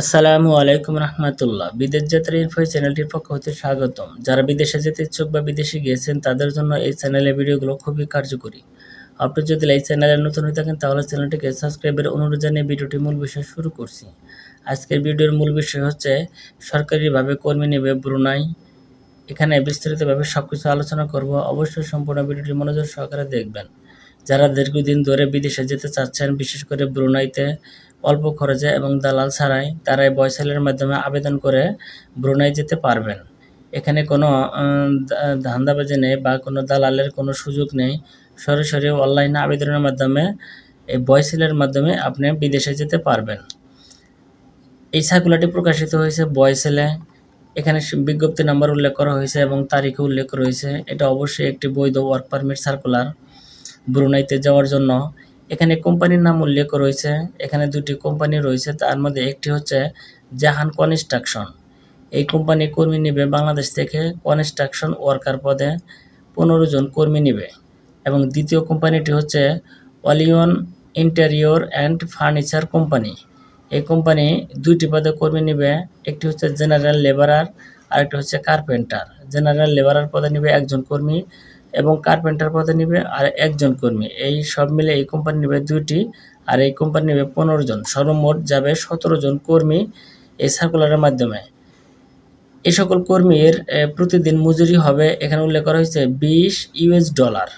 আসসালামু আলাইকুম রহমতুল্লাহ। বিদেশ যাত্রা ইনফো চ্যানেলটির পক্ষ হতে স্বাগতম। যারা বিদেশে যেতে ইচ্ছুক বা বিদেশে গিয়েছেন, তাদের জন্য এই চ্যানেলের ভিডিওগুলো খুবই কার্যকরী। আপনি যদি এই চ্যানেলে নতুন হয়ে থাকেন, তাহলে চ্যানেলটিকে সাবস্ক্রাইবের অনুরোধ জানিয়ে ভিডিওটি মূল বিষয় শুরু করছি। আজকের ভিডিওর মূল বিষয় হচ্ছে, সরকারিভাবে কর্মী নেবে ব্রুনাই। এখানে বিস্তারিতভাবে সব কিছু আলোচনা করব। অবশ্যই সম্পূর্ণ ভিডিওটি মনোযোগ সহকারে দেখবেন। যারা দীর্ঘদিন ধরে বিদেশে যেতে চাচ্ছেন, বিশেষ করে ব্রুনাইতে অল্প খরচে এবং দালাল ছাড়াই তারা এই বয়সালের মাধ্যমে আবেদন করে ব্রুনাই যেতে পারবেন। এখানে কোনো ধান্দাবাজি নেই বা কোনো দালালের কোনো সুযোগ নেই। সরাসরি অনলাইনে আবেদনের মাধ্যমে, এই বয়সেলের মাধ্যমে আপনি বিদেশে যেতে পারবেন। এই সার্কুলারটি প্রকাশিত হয়েছে বয়সেলে। এখানে বিজ্ঞপ্তি নাম্বার উল্লেখ করা হয়েছে এবং তারিখে উল্লেখ রয়েছে। এটা অবশ্যই একটি বৈধ ওয়ার্ক পারমিট সার্কুলার ব্রুনাইতে যাওয়ার জন্য। এখানে কোম্পানির নাম উল্লেখ রয়েছে। এখানে দুটি কোম্পানি রয়েছে, তার মধ্যে একটি হচ্ছে জাহান কনস্ট্রাকশন। এই কোম্পানি কর্মী নেবে বাংলাদেশ থেকে কনস্ট্রাকশন ওয়ার্কার পদে পনেরো জন কর্মী নেবে এবং দ্বিতীয় কোম্পানিটি হচ্ছে অলিয়ন ইন্টেরিয়র অ্যান্ড ফার্নিচার কোম্পানি। এই কোম্পানি দুইটি পদে কর্মী নেবে, একটি হচ্ছে জেনারেল লেবারার আরেকটি হচ্ছে কার্পেন্টার। জেনারেল লেবারার পদে নেবে একজন কর্মী। এবং কার্পেন্টার পদে নেবে আর একজন কর্মী। এই সব মিলে এই কোম্পানি নেবে দুইটি আর এই কোম্পানি নেবে পনেরো জন। সর্বমোট যাবে সতেরো জন কর্মী এই সার্কুলারের মাধ্যমে। এই সকল কর্মীর প্রতিদিন মজুরি হবে, এখানে উল্লেখ করা হয়েছে, বিশ ইউএস ডলার,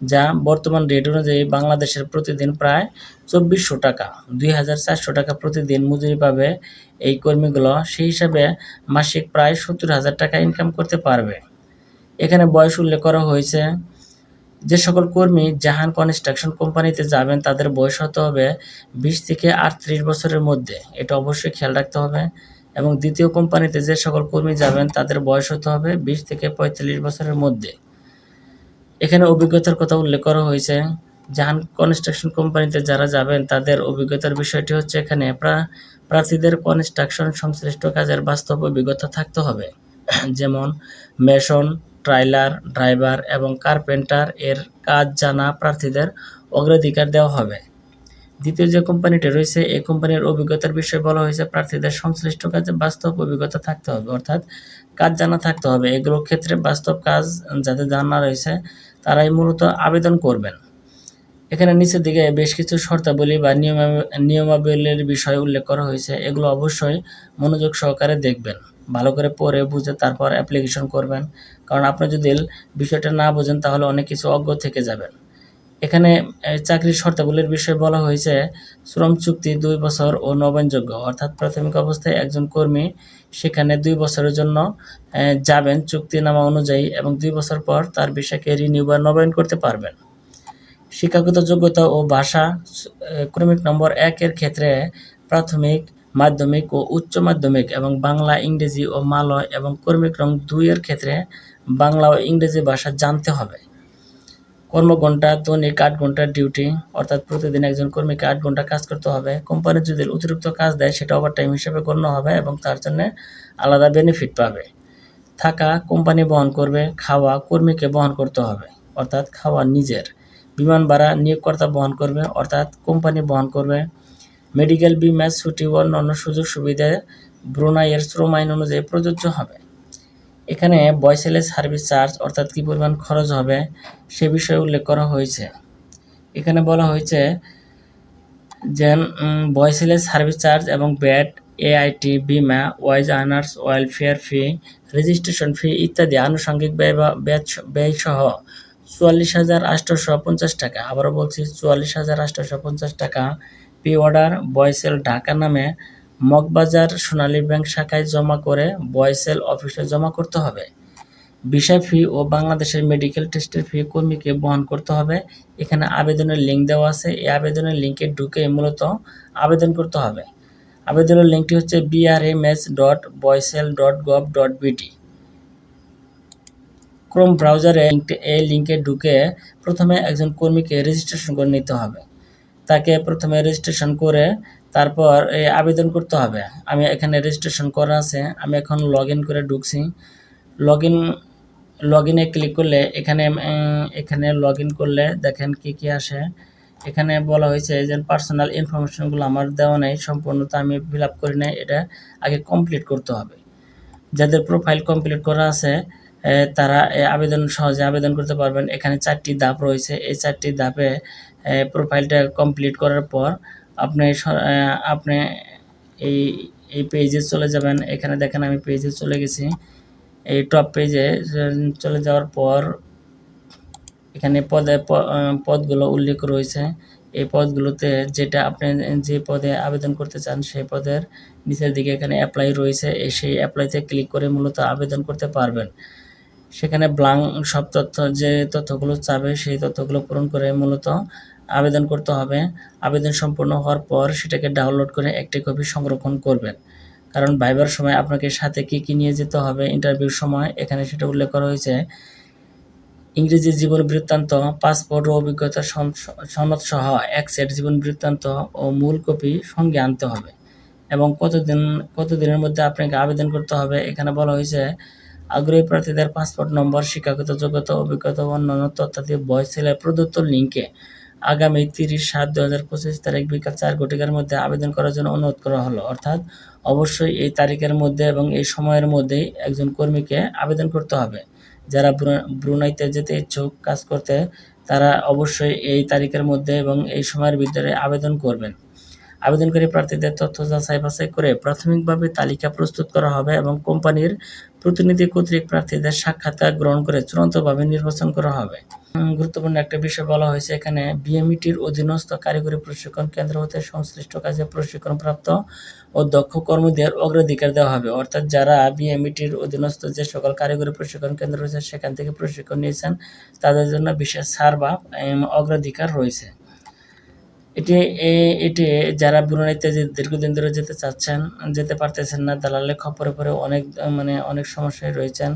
যা বর্তমান রেট অনুযায়ী বাংলাদেশের প্রতিদিন প্রায় চব্বিশশো টাকা। দুই হাজার চারশো টাকা প্রতিদিন মজুরি পাবে এই কর্মীগুলো। সেই হিসাবে মাসিক প্রায় সত্তর হাজার টাকা ইনকাম করতে পারবে। এখানে বয়স উল্লেখ করা হয়েছে। যে সকল কর্মী জাহান কনস্ট্রাকশন কোম্পানিতে যাবেন, তাদের বয়স হতে হবে বিশ থেকে আটত্রিশ বছরের মধ্যে। এটা অবশ্যই খেয়াল রাখতে হবে। এবং দ্বিতীয় কোম্পানিতে যে সকল কর্মী যাবেন, তাদের বয়স হতে হবে বিশ থেকে পঁয়তাল্লিশ বছরের মধ্যে। এখানে অভিজ্ঞতার কথা উল্লেখ করা হয়েছে। জাহান কনস্ট্রাকশন কোম্পানিতে যারা যাবেন, তাদের অভিজ্ঞতার বিষয়টি হচ্ছে এখানে প্রার্থীদের কনস্ট্রাকশন সংশ্লিষ্ট কাজের বাস্তব অভিজ্ঞতা থাকতে হবে। যেমন, মেশন ট্রাইলার, ড্রাইভার এবং কার্পেন্টার এর কাজ জানা প্রার্থীদের অগ্রাধিকার দেওয়া হবে। দ্বিতীয় যে কোম্পানিটি রয়েছে, এই কোম্পানির অভিজ্ঞতার বিষয়ে বলা হয়েছে, প্রার্থীদের সংশ্লিষ্ট কাজে বাস্তব অভিজ্ঞতা থাকতে হবে, অর্থাৎ কাজ জানা থাকতে হবে। এগুলোর ক্ষেত্রে বাস্তব কাজ যাদের জানা রয়েছে, তারাই মূলত আবেদন করবেন। এখানে নিচের দিকে বেশ কিছু শর্তাবলী বা নিয়মাবলীর বিষয় উল্লেখ করা হয়েছে। এগুলো অবশ্যই মনোযোগ সহকারে দেখবেন, ভালো করে পড়ে বুঝে তারপর অ্যাপ্লিকেশন করবেন। কারণ আপনি যদি বিষয়টা না বোঝেন তাহলে অনেক কিছু অজ্ঞ থেকে যাবেন। এখানে চাকরির শর্তাবলীর বিষয়ে বলা হয়েছে, শ্রম চুক্তি দুই বছর ও নবায়নযোগ্য। অর্থাৎ প্রাথমিক অবস্থায় একজন কর্মী সেখানে দুই বছরের জন্য যাবেন চুক্তিনামা অনুযায়ী এবং দুই বছর পর তার বিষয়কে রিনিউ বা নবায়ন করতে পারবেন। শিক্ষাগত যোগ্যতা ও ভাষা ক্রমিক নম্বর একের ক্ষেত্রে প্রাথমিক, মাধ্যমিক ও উচ্চ মাধ্যমিক এবং বাংলা, ইংরেজি ও মালয় এবং কর্মীক্রম দুইয়ের ক্ষেত্রে বাংলা ও ইংরেজি ভাষা জানতে হবে। কর্মঘণ্টা, দৈনিক আট ঘণ্টার ডিউটি, অর্থাৎ প্রতিদিন একজন কর্মীকে আট ঘণ্টা কাজ করতে হবে। কোম্পানি যদি অতিরিক্ত কাজ দেয়, সেটা ওভার টাইম হিসেবে গণ্য হবে এবং তার জন্য আলাদা বেনিফিট পাবে। থাকা, কোম্পানি বহন করবে, খাওয়া, কর্মীকে বহন করতে হবে, অর্থাৎ খাওয়া নিজের। বিমান ভাড়া নিয়োগকর্তা বহন করবে, অর্থাৎ কোম্পানি বহন করবে। মেডিকেল বিমা ছুটি ও অন্যান্য সুযোগ সুবিধা ব্রুনাইয়ের শ্রম আইন অনুযায়ী প্রযোজ্য হবে। এখানে বয়সেলের সার্ভিস চার্জ অর্থাৎ কী পরিমাণ খরচ হবে সে বিষয়ে উল্লেখ করা হয়েছে। এখানে বলা হয়েছে যে বয়সেলের সার্ভিস চার্জ এবং ব্যাট এআইটি বিমা, wage earners welfare fee, registration fee ইত্যাদি আনুষঙ্গিক ব্যয় বা, ব্যয় সহ চুয়াল্লিশ হাজার আটশোশো পঞ্চাশ টাকা। আবারও বলছি, চুয়াল্লিশ হাজার আটশোশো পঞ্চাশ টাকা পি অর্ডার বয়সেল ঢাকা নামে মগবাজার সোনালী ব্যাংক শাখায় জমা করে বয়সেল অফিসে জমা করতে হবে। ভিসা ফি ও বাংলাদেশের মেডিকেল টেস্টের ফি কর্মীকে বহন করতে হবে। এখানে আবেদনের লিঙ্ক দেওয়া আছে। এই আবেদনের লিঙ্কে ঢুকে মূলত আবেদন করতে হবে। আবেদনের লিঙ্কটি হচ্ছে BRMS dot BOESL dot gov dot BT chrome ব্রাউজারে এই লিঙ্কে ঢুকে প্রথমে একজন কর্মীকে রেজিস্ট্রেশন করে নিতে হবে। তাকে প্রথমে রেজিস্ট্রেশন করে তারপর এই আবেদন করতে হবে। আমি এখানে রেজিস্ট্রেশন করা আছে, আমি এখন লগ করে ঢুকছি। লগ ইন লগ ইনে ক্লিক করলে এখানে এখানে লগ করলে দেখেন কি কি আসে। এখানে বলা হয়েছে যে পার্সোনাল ইনফরমেশনগুলো আমার দেওয়া নেই সম্পূর্ণত আমি ফিল আপ করি নাই, এটা আগে কমপ্লিট করতে হবে। যাদের প্রোফাইল কমপ্লিট করা আছে তারা আবেদন সহজে আবেদন করতে পারবেন। এখানে চারটি ধাপ রয়েছে। এই চারটি ধাপে প্রোফাইলটা কমপ্লিট করার পর আপনি আপনি এই এই পেজে চলে যাবেন। এখানে দেখেন আমি পেজে চলে গেছি। এই টপ পেজে চলে যাওয়ার পর এখানে পদে পদগুলো উল্লেখ রয়েছে। এই পদগুলোতে যেটা আপনি যে পদে আবেদন করতে চান, সেই পদের নিচের দিকে এখানে অ্যাপ্লাই রয়েছে। সেই অ্যাপ্লাইতে ক্লিক করে মূলত আবেদন করতে পারবেন। সেখানে ব্লাঙ্ক সব তথ্য, যে তথ্যগুলো চাবে সেই তথ্যগুলো পূরণ করে মূলত আবেদন করতে হবে। আবেদন সম্পূর্ণ হওয়ার পর সেটাকে ডাউনলোড করে একটি কপি সংরক্ষণ করবেন। কারণ ভাইবার সময় আপনাকে সাথে কী কী নিয়ে যেতে হবে ইন্টারভিউর সময় এখানে সেটা উল্লেখ করা হয়েছে। ইংরেজি জীবন বৃত্তান্ত পাসপোর্ট ও অভিজ্ঞতা সন- সনদ সহ এক সেট জীবন বৃত্তান্ত ও মূল কপি সঙ্গে আনতে হবে। এবং কতদিন, কতদিনের মধ্যে আপনাকে আবেদন করতে হবে, এখানে বলা হয়েছে আগ্রহী প্রার্থীদের পাসপোর্ট নম্বর, শিক্ষাগত যোগ্যতা, অভিজ্ঞতা ও অন্যান্য তথ্যাদি ভয়েস সেলের প্রদত্ত লিঙ্কে আগামী তিরিশ সাত দু হাজার পঁচিশ তারিখ বিকাল চার ঘটিকার মধ্যে আবেদন করার জন্য অনুরোধ করা হলো। অর্থাৎ অবশ্যই এই তারিখের মধ্যে এবং এই সময়ের মধ্যেই একজন কর্মীকে আবেদন করতে হবে। যারা ব্রুনাইতে যেতে ইচ্ছুক কাজ করতে, তারা অবশ্যই এই তারিখের মধ্যে এবং এই সময়ের ভিতরে আবেদন করবেন। আবেদনকারী প্রার্থীদের তথ্য যাচাই বাছাই করে প্রাথমিকভাবে তালিকা প্রস্তুত করা হবে এবং কোম্পানির প্রতিনিধি কর্তৃক প্রার্থীদের সাক্ষাৎকার গ্রহণ করে চূড়ান্তভাবে নির্বাচন করা হবে। গুরুত্বপূর্ণ একটা বিষয় বলা হয়েছে এখানে, বিএমইটির অধীনস্থ কারিগরি প্রশিক্ষণ কেন্দ্র হতে সংশ্লিষ্ট কাজে প্রশিক্ষণপ্রাপ্ত ও দক্ষ কর্মীদের অগ্রাধিকার দেওয়া হবে। অর্থাৎ যারা বিএমইটির অধীনস্থ যে সকল কারিগরি প্রশিক্ষণ কেন্দ্র রয়েছে, সেখান থেকে প্রশিক্ষণ নিয়েছেন, তাদের জন্য বিশেষ ছাড় বা অগ্রাধিকার রয়েছে। এটি এটি যারা ব্রুনাইতে যে দীর্ঘদিন ধরে যেতে চাচ্ছেন, যেতে পারতেছেন না, দালালের খপরে পরে অনেক মানে অনেক সমস্যায় রয়েছেন,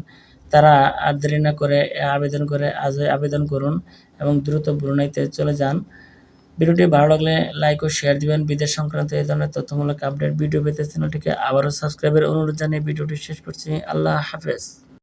তারা আর না করে আবেদন করে আজই আবেদন করুন এবং দ্রুত ব্রুনাইতে চলে যান। ভিডিওটি ভালো লাগলে লাইক ও শেয়ার দিবেন। বিদেশ সংক্রান্ত এই ধরনের তথ্যমূলক আপডেট ভিডিও পেতে চ্যানেলটিকে আবারও সাবস্ক্রাইবের অনুরোধ জানিয়ে ভিডিওটি শেষ করছি। আল্লাহ হাফেজ।